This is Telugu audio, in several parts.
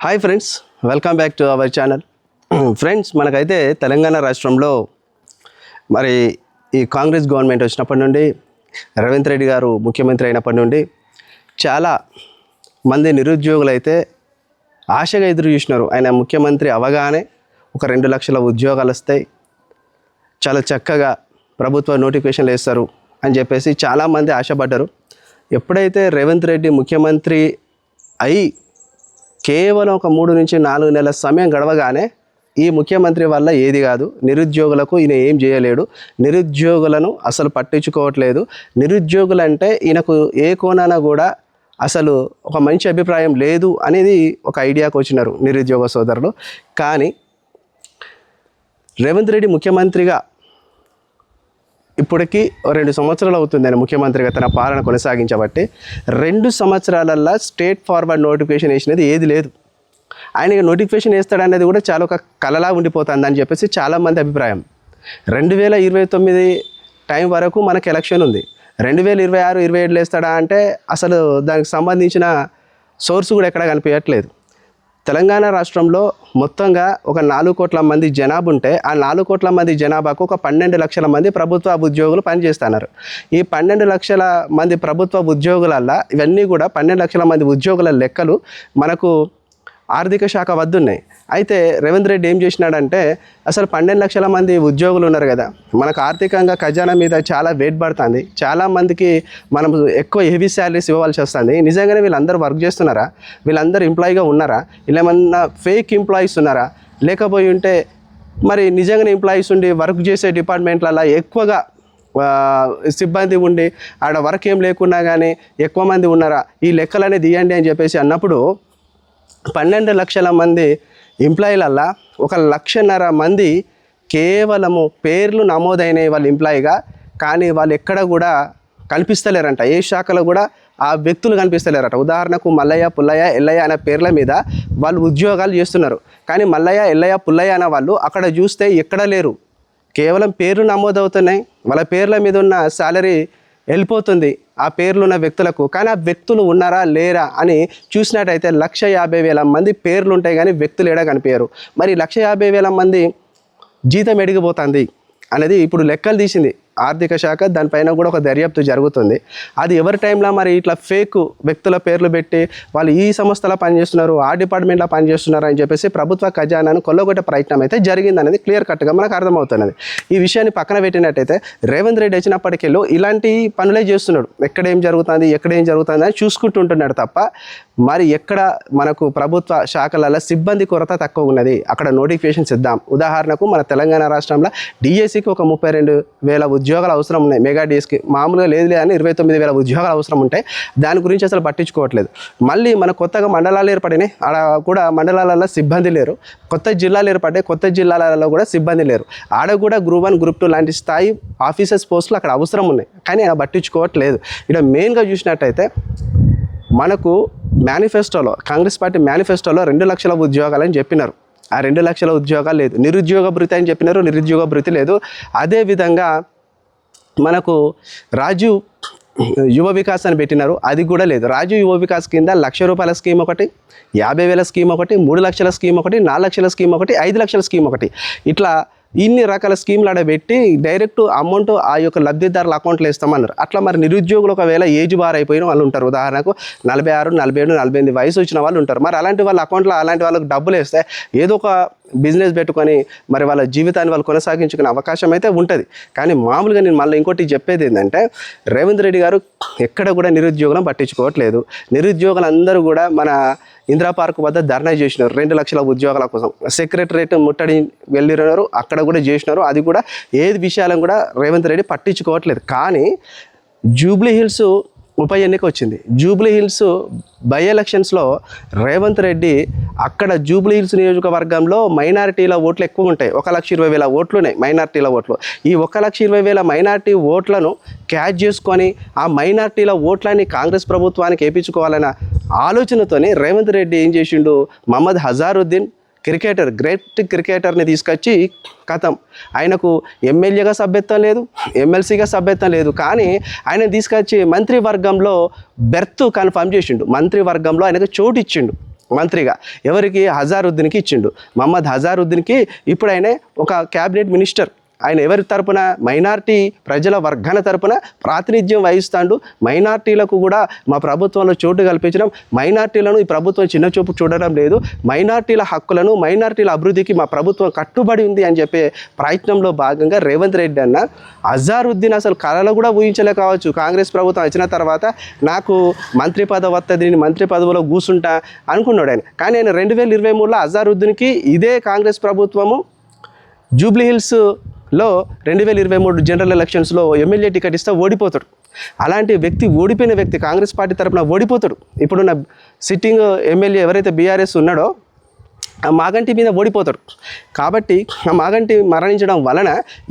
Hi friends welcome back to our channel friends మనకైతే తెలంగాణ రాష్ట్రంలో మరి ఈ కాంగ్రెస్ గవర్నమెంట్ వచ్చినప్పటి నుండి రేవంత్ రెడ్డి గారు ముఖ్యమంత్రి అయినప్పటి నుండి చాలా మంది నిరుద్యోగులు అయితే ఆశగా ఎదురు చూసినారు. ఆయన ముఖ్యమంత్రి అవగానే ఒక రెండు లక్షల ఉద్యోగాలు వస్తాయి. చాలా చక్కగా ప్రభుత్వ నోటిఫికేషన్లు వేస్తారు అని చెప్పేసి చాలామంది ఆశపడ్డారు. ఎప్పుడైతే రేవంత్ రెడ్డి ముఖ్యమంత్రి అయి కేవలం ఒక మూడు నుంచి నాలుగు నెలల సమయం గడవగానే ఈ ముఖ్యమంత్రి వల్ల ఏది కాదు. నిరుద్యోగులకు ఈయన ఏం చేయలేడు. నిరుద్యోగులను అసలు పట్టించుకోవట్లేదు. నిరుద్యోగులు అంటే ఈయనకు ఏ కోణాన కూడా అసలు ఒక మంచి అభిప్రాయం లేదు అనేది ఒక ఐడియాకు వచ్చినారు నిరుద్యోగ సోదరులు. కానీ రేవంత్ రెడ్డి ముఖ్యమంత్రిగా ఇప్పటికీ ఓ రెండు సంవత్సరాలు అవుతుంది ఆయన ముఖ్యమంత్రిగా తన పాలన కొనసాగించబట్టి రెండు సంవత్సరాలల్లో స్టేట్ ఫార్వర్డ్ నోటిఫికేషన్ వేసినది ఏది లేదు. ఆయన నోటిఫికేషన్ వేస్తాడనేది కూడా చాలా ఒక కలలా ఉండిపోతుంది అని చెప్పేసి చాలామంది అభిప్రాయం. రెండు వేల ఇరవై తొమ్మిది టైం వరకు మనకు ఎలక్షన్ ఉంది. రెండు వేల ఇరవై ఆరు ఇరవై ఏడులో వేస్తాడా అంటే అసలు దానికి సంబంధించిన సోర్స్ కూడా ఎక్కడ కనిపించట్లేదు. తెలంగాణ రాష్ట్రంలో మొత్తంగా ఒక నాలుగు కోట్ల మంది జనాభా ఉంటే ఆ నాలుగు కోట్ల మంది జనాభాకు ఒక పన్నెండు లక్షల మంది ప్రభుత్వ ఉద్యోగులు పనిచేస్తున్నారు. ఈ పన్నెండు లక్షల మంది ప్రభుత్వ ఉద్యోగులల్లో ఇవన్నీ కూడా పన్నెండు లక్షల మంది ఉద్యోగుల లెక్కలు మనకు ఆర్థిక శాఖ వద్దున్నాయి. అయితే రేవంత్ రెడ్డి ఏం చేసినాడంటే అసలు పన్నెండు లక్షల మంది ఉద్యోగులు ఉన్నారు కదా మనకు ఆర్థికంగా ఖజానా మీద చాలా వెయిట్ పడుతుంది. చాలామందికి మనం ఎక్కువ హెవీ శాలరీస్ ఇవ్వాల్సి వస్తుంది. నిజంగానే వీళ్ళందరూ వర్క్ చేస్తున్నారా? వీళ్ళందరూ ఎంప్లాయీగా ఉన్నారా? ఇలా ఫేక్ ఎంప్లాయీస్ ఉన్నారా? లేకపోయి ఉంటే మరి నిజంగానే ఎంప్లాయీస్ ఉండి వర్క్ చేసే డిపార్ట్మెంట్లలో ఎక్కువగా సిబ్బంది ఉండి ఆడ వర్క్ ఏం లేకున్నా కానీ ఎక్కువ మంది ఉన్నారా? ఈ లెక్కలనే తీయండి అని చెప్పేసి అన్నప్పుడు పన్నెండు లక్షల మంది ఎంప్లాయీలల్లా ఒక లక్షన్నర మంది కేవలము పేర్లు నమోదైన వాళ్ళ ఎంప్లాయీగా కానీ వాళ్ళు ఎక్కడ కూడా కనిపిస్తలేరంట ఏ శాఖలో కూడా ఆ వ్యక్తులు కనిపిస్తలేరట. ఉదాహరణకు మల్లయ్య పుల్లయ్య ఎల్లయ్య అనే పేర్ల మీద వాళ్ళు ఉద్యోగాలు చేస్తున్నారు. కానీ మల్లయ్య ఎల్లయ్య పుల్లయ్య అనే వాళ్ళు అక్కడ చూస్తే ఎక్కడ లేరు. కేవలం పేర్లు నమోదవుతున్నాయి. వాళ్ళ పేర్ల మీద ఉన్న శాలరీ వెళ్ళిపోతుంది ఆ పేర్లు ఉన్న వ్యక్తులకు. కానీ ఆ వ్యక్తులు ఉన్నారా లేరా అని చూసినట్టయితే లక్ష యాభై వేల మంది పేర్లు ఉంటాయి కానీ వ్యక్తులు ఏడా కనిపించారు. మరి లక్ష యాభై వేల మంది జీతం ఎడిగిపోతుంది అనేది ఇప్పుడు లెక్కలు తీసింది. ఆర్థిక శాఖ దానిపైన కూడా ఒక దర్యాప్తు జరుగుతుంది. అది ఎవరి టైంలో మరి ఇట్లా ఫేక్ వ్యక్తుల పేర్లు పెట్టి వాళ్ళు ఈ సంస్థలో పనిచేస్తున్నారు ఆ డిపార్ట్మెంట్లో పనిచేస్తున్నారు అని చెప్పేసి ప్రభుత్వ ఖజానాను కొల్లగొట్టే ప్రయత్నం అయితే జరిగింది అనేది క్లియర్ కట్గా మనకు అర్థమవుతున్నది. ఈ విషయాన్ని పక్కన పెట్టినట్టయితే రేవంత్ రెడ్డి వచ్చినప్పటికెళ్ళు ఇలాంటి పనులే చేస్తున్నాడు. ఎక్కడ ఏం జరుగుతుంది ఎక్కడ ఏం జరుగుతుంది అని చూసుకుంటుంటున్నాడు తప్ప మరి ఎక్కడ మనకు ప్రభుత్వ శాఖలలో సిబ్బంది కొరత తక్కువ ఉన్నది. అక్కడ నోటిఫికేషన్స్ ఇద్దాం. ఉదాహరణకు మన తెలంగాణ రాష్ట్రంలో డిఎస్సికి ఒక ముప్పై రెండు వేల ఉద్యోగాలు అవసరం ఉన్నాయి. మెగా డీస్కి మామూలుగా లేదు లేదని ఇరవై తొమ్మిది వేల ఉద్యోగాలు అవసరం ఉంటాయి దాని గురించి అసలు పట్టించుకోవట్లేదు. మళ్ళీ మన కొత్తగా మండలాలు ఏర్పడినాయి. ఆడ కూడా మండలాలలో సిబ్బంది లేరు. కొత్త జిల్లాలు ఏర్పడ్డాయి. కొత్త జిల్లాలలో కూడా సిబ్బంది లేరు. ఆడ కూడా గ్రూప్ వన్ గ్రూప్ టూ లాంటి స్థాయి ఆఫీసర్స్ పోస్టులు అక్కడ అవసరం ఉన్నాయి. కానీ ఆ పట్టించుకోవట్లేదు. ఇక్కడ మెయిన్గా చూసినట్టయితే మనకు మేనిఫెస్టోలో కాంగ్రెస్ పార్టీ మేనిఫెస్టోలో రెండు లక్షల ఉద్యోగాలని చెప్పినారు. ఆ రెండు లక్షల ఉద్యోగాలు లేదు. నిరుద్యోగ భృతి అని చెప్పినారు. నిరుద్యోగ భృతి లేదు. అదేవిధంగా మనకు రాజు యువ వికాస్ అని పెట్టినారు. అది కూడా లేదు. రాజు యువ వికాస్ కింద లక్ష రూపాయల స్కీమ్ ఒకటి యాభై వేల స్కీమ్ ఒకటి మూడు లక్షల స్కీమ్ ఒకటి నాలుగు లక్షల స్కీమ్ ఒకటి ఐదు లక్షల స్కీమ్ ఒకటి. ఇట్లా ఇన్ని రకాల స్కీమ్లు ఆడబెట్టి డైరెక్ట్ అమౌంట్ ఆ యొక్క లబ్ధిదారుల అకౌంట్లో ఇస్తామన్నారు అట్లా మరి నిరుద్యోగులు ఒకవేళ ఏజ్ బార్ అయిపోయిన వాళ్ళు ఉంటారు. ఉదాహరణకు నలభై ఆరు నలభై ఏడు నలభై ఎనిమిది వయసు వచ్చిన వాళ్ళు ఉంటారు. మరి అలాంటి వాళ్ళ అకౌంట్లో అలాంటి వాళ్ళకి డబ్బులు వేస్తే ఏదో ఒక బిజినెస్ పెట్టుకొని మరి వాళ్ళ జీవితాన్ని వాళ్ళు కొనసాగించుకునే అవకాశం అయితే ఉంటుంది. కానీ మామూలుగా నేను మళ్ళీ ఇంకోటి చెప్పేది ఏంటంటే రేవంత్ రెడ్డి గారు ఎక్కడ కూడా నిరుద్యోగులను పట్టించుకోవట్లేదు. నిరుద్యోగులు అందరూ కూడా మన ఇందిరా పార్క్ వద్ద ధర్నా చేసినారు. రెండు లక్షల ఉద్యోగాల కోసం. సెక్రటరేట్ ముట్టడి వెళ్ళినారు అక్కడ కూడా చేసినారు. అది కూడా ఏది విషయాలను కూడా రేవంత్ రెడ్డి పట్టించుకోవట్లేదు. కానీ జూబ్లీ హిల్స్ ఉప ఎన్నిక వచ్చింది. జూబ్లీ హిల్స్ బై ఎలక్షన్స్లో రేవంత్ రెడ్డి అక్కడ జూబ్లీ హిల్స్ నియోజకవర్గంలో మైనారిటీల ఓట్లు ఎక్కువ ఉంటాయి. ఒక లక్ష ఇరవై వేల ఓట్లు ఉన్నాయి మైనారిటీల ఓట్లు. ఈ ఒక లక్ష ఇరవై వేల మైనారిటీ ఓట్లను క్యాచ్ చేసుకొని ఆ మైనారిటీల ఓట్లని కాంగ్రెస్ ప్రభుత్వానికి వేయించుకోవాలన్న ఆలోచనతోనే రేవంత్ రెడ్డి ఏం చేసిండు? మహమ్మద్ హజారుద్దీన్ క్రికెటర్ గ్రేట్ క్రికెటర్ని తీసుకొచ్చి కథం. ఆయనకు ఎమ్మెల్యేగా సభ్యత్వం లేదు ఎమ్మెల్సీగా సభ్యత్వం లేదు. కానీ ఆయన తీసుకొచ్చి మంత్రివర్గంలో బెర్త్ కన్ఫర్మ్ చేసిండు. మంత్రివర్గంలో ఆయనకు చోటు ఇచ్చిండు. మంత్రిగా ఎవరికి? హజారుద్దీన్కి ఇచ్చిండు. మహమ్మద్ హజారుద్దీన్కి ఇప్పుడు ఆయన ఒక క్యాబినెట్ మినిస్టర్. ఆయన ఎవరి తరపున? మైనార్టీ ప్రజల వర్గాల తరపున ప్రాతినిధ్యం వహిస్తాడు. మైనార్టీలకు కూడా మా ప్రభుత్వంలో చోటు కల్పించడం. మైనార్టీలను ఈ ప్రభుత్వం చిన్న చూపు చూడడం లేదు. మైనార్టీల హక్కులను మైనార్టీల అభివృద్ధికి మా ప్రభుత్వం కట్టుబడి ఉంది అని చెప్పే ప్రయత్నంలో భాగంగా రేవంత్ రెడ్డి అన్న అజారుద్దీన్ అసలు కళలో కూడా ఊహించలే కావచ్చు. కాంగ్రెస్ ప్రభుత్వం వచ్చిన తర్వాత నాకు మంత్రి పదవి వస్తుంది నేను మంత్రి పదవిలో కూసుంటా అనుకున్నాడు ఆయన. కానీ ఆయన రెండు వేల ఇరవై మూడులో అజారుద్దీన్కి ఇదే కాంగ్రెస్ ప్రభుత్వము. జూబ్లీహిల్స్ లో రెండు వేల ఇరవై మూడు జనరల్ ఎలక్షన్స్లో ఎమ్మెల్యే టికెట్ ఇస్తే ఓడిపోతాడు. అలాంటి వ్యక్తి ఓడిపోయిన వ్యక్తి కాంగ్రెస్ పార్టీ తరపున ఓడిపోతాడు. ఇప్పుడున్న సిట్టింగ్ ఎమ్మెల్యే ఎవరైతే బీఆర్ఎస్ ఉన్నాడో ఆ మాగంటి మీద ఓడిపోతాడు. కాబట్టి ఆ మాగంటి మరణించడం వలన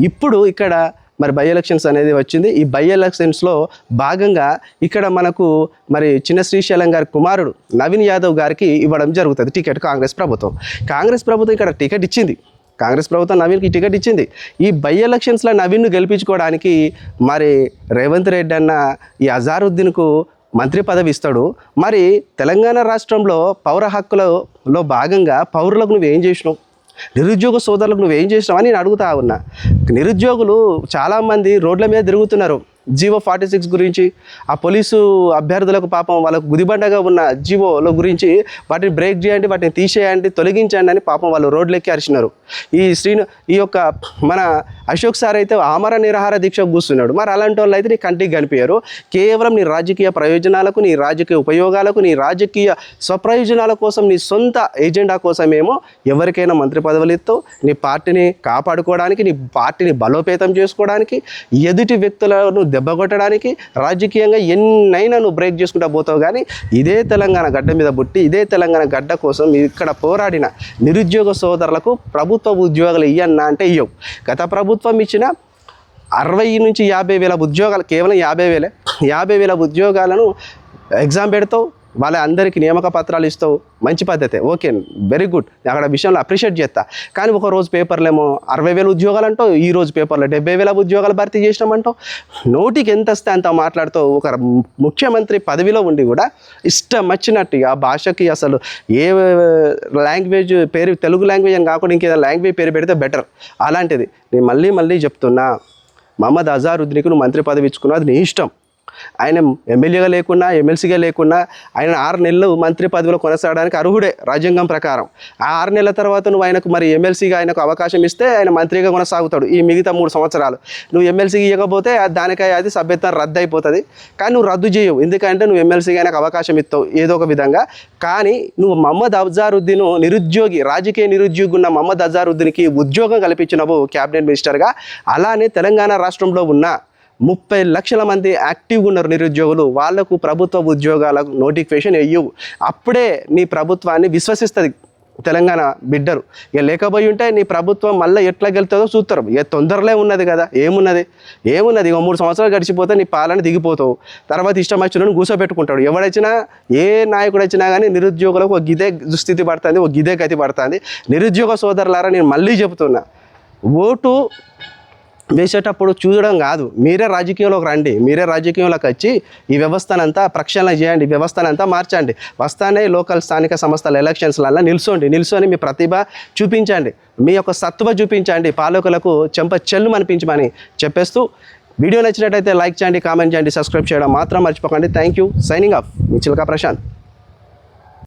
ఇప్పుడు ఇక్కడ మరి బై ఎలక్షన్స్ అనేది వచ్చింది. ఈ బై ఎలక్షన్స్లో భాగంగా ఇక్కడ మనకు మరి చిన్న శ్రీశైలం గారి కుమారుడు నవీన్ యాదవ్ గారికి ఇవ్వడం జరుగుతుంది టికెట్ కాంగ్రెస్ ప్రభుత్వం. కాంగ్రెస్ ప్రభుత్వం ఇక్కడ టికెట్ ఇచ్చింది. కాంగ్రెస్ ప్రభుత్వం నవీన్కి టికెట్ ఇచ్చింది. ఈ బై ఎలక్షన్స్లో నవీన్ను గెలిపించుకోవడానికి మరి రేవంత్ రెడ్డి అన్న ఈ అజారుద్దీన్కు మంత్రి పదవి ఇస్తాడు. మరి తెలంగాణ రాష్ట్రంలో పౌర హక్కులలో భాగంగా పౌరులకు నువ్వేం చేసినావు? నిరుద్యోగ సోదరులకు నువ్వేం చేసినావు అని నేను అడుగుతా ఉన్నా. నిరుద్యోగులు చాలామంది రోడ్ల మీద తిరుగుతున్నారు. జీవో ఫార్టీ సిక్స్ గురించి ఆ పోలీసు అభ్యర్థులకు పాపం వాళ్ళకు గుదిబండగా ఉన్న జీవోల గురించి వాటిని బ్రేక్ చేయండి వాటిని తీసేయండి తొలగించండి అని పాపం వాళ్ళు రోడ్లెక్కి అరిచినారు. ఈ శ్రీను ఈ యొక్క మన అశోక్ సార్ అయితే ఆమర నిరాహార దీక్ష కూర్చున్నాడు. మరి అలాంటి వాళ్ళు అయితే నీ కంటికి కనిపించారు. కేవలం నీ రాజకీయ ప్రయోజనాలకు నీ రాజకీయ ఉపయోగాలకు నీ రాజకీయ స్వప్రయోజనాల కోసం నీ సొంత ఏజెండా కోసమేమో ఎవరికైనా మంత్రి పదవులు ఇస్తావు. నీ పార్టీని కాపాడుకోవడానికి నీ పార్టీని బలోపేతం చేసుకోవడానికి ఎదుటి వ్యక్తులను దెబ్బగొట్టడానికి రాజకీయంగా ఎన్నైనా నువ్వు బ్రేక్ చేసుకుంటా పోతావు కానీ ఇదే తెలంగాణ గడ్డ మీద పుట్టి ఇదే తెలంగాణ గడ్డ కోసం ఇక్కడ పోరాడిన నిరుద్యోగ సోదరులకు ప్రభుత్వం ప్రభుత్వ ఉద్యోగాలు ఇవ్వన్నా అంటే ఇవ్వవు గత ప్రభుత్వం ఇచ్చిన అరవై నుంచి యాభై వేల ఉద్యోగాలు కేవలం యాభై వేలే యాభై వేల ఉద్యోగాలను ఎగ్జామ్ పెడతావు వాళ్ళ అందరికీ నియామక పత్రాలు ఇస్తావు మంచి పద్ధతే ఓకే వెరీ గుడ్ అక్కడ విషయంలో అప్రిషియేట్ చేస్తా. కానీ ఒక రోజు పేపర్లేమో అరవై వేల ఉద్యోగాలు అంటావు ఈ రోజు పేపర్లో డెబ్బై వేల ఉద్యోగాలు భర్తీ చేసినామంటావు. నోటికి ఎంత వస్తే అంత మాట్లాడుతావు. ఒక ముఖ్యమంత్రి పదవిలో ఉండి కూడా ఇష్టం వచ్చినట్టు ఆ భాషకి అసలు ఏ లాంగ్వేజ్ పేరు తెలుగు లాంగ్వేజ్ అని కాకుండా ఇంకేదైనా లాంగ్వేజ్ పేరు పెడితే బెటర్ అలాంటిది. నేను మళ్ళీ మళ్ళీ చెప్తున్నా మహమ్మద్ అజారుద్దీన్కి నువ్వు మంత్రి పదవి ఇచ్చుకున్నావు అది నీ ఇష్టం. ఆయన ఎమ్మెల్యేగా లేకున్నా ఎమ్మెల్సీగా లేకున్నా ఆయన ఆరు నెలలు మంత్రి పదవిలో కొనసాగడానికి అర్హుడే రాజ్యాంగం ప్రకారం. ఆ ఆరు నెలల తర్వాత నువ్వు ఆయనకు మరి ఎమ్మెల్సీగా ఆయనకు అవకాశం ఇస్తే ఆయన మంత్రిగా కొనసాగుతాడు ఈ మిగతా మూడు సంవత్సరాలు. నువ్వు ఎమ్మెల్సీకి ఇవ్వకపోతే దానికై అది సభ్యత్వం రద్దు అయిపోతుంది కానీ నువ్వు రద్దు చేయవు. ఎందుకంటే నువ్వు ఎమ్మెల్సీగా ఆయనకు అవకాశం ఇస్తావు ఏదో ఒక విధంగా. కానీ నువ్వు మహమ్మద్ అజారుద్దీన్ నిరుద్యోగి రాజకీయ నిరుద్యోగి ఉన్న మహమ్మద్ అజారుద్దీన్కి ఉద్యోగం కల్పించినవు క్యాబినెట్ మినిస్టర్గా. అలానే తెలంగాణ రాష్ట్రంలో ఉన్న ముప్పై లక్షల మంది యాక్టివ్గా ఉన్నారు నిరుద్యోగులు. వాళ్ళకు ప్రభుత్వ ఉద్యోగాలకు నోటిఫికేషన్ వెయ్యవు అప్పుడే నీ ప్రభుత్వాన్ని విశ్వసిస్తుంది తెలంగాణ బిడ్డరు. ఇక లేకపోయి ఉంటే నీ ప్రభుత్వం మళ్ళీ ఎట్లా గెలుతుందో చూస్తారు. ఇక తొందరలే ఉన్నది కదా ఏమున్నది? ఏమున్నది? ఇక మూడు సంవత్సరాలు గడిచిపోతే నీ పాలన దిగిపోతావు. తర్వాత ఇష్టం వచ్చిన కూర్చోబెట్టుకుంటాడు ఎవడొచ్చినా ఏ నాయకుడు వచ్చినా కానీ నిరుద్యోగులకు ఒక గిదే దుస్థితి పడుతుంది ఒక గిదే గతి పడుతుంది. నిరుద్యోగ సోదరులారా నేను మళ్ళీ చెబుతున్నా ఓటు వేసేటప్పుడు చూడడం కాదు. మీరే రాజకీయంలోకి రండి. మీరే రాజకీయంలోకి వచ్చి ఈ వ్యవస్థనంతా ప్రక్షాళన చేయండి. వ్యవస్థనంతా మార్చండి. వస్తానే లోకల్ స్థానిక సంస్థల ఎలక్షన్స్లలో నిల్చోండి. నిల్చొని మీ ప్రతిభ చూపించండి. మీ యొక్క సత్వ చూపించండి. పాలకులకు చెంప చెల్లు అనిపించమని చెప్పేస్తూ వీడియో నచ్చినట్టయితే లైక్ చేయండి కామెంట్ చేయండి సబ్స్క్రైబ్ చేయడం మాత్రం మర్చిపోకండి. Thank you signing off. Me Chilaka Prashanth.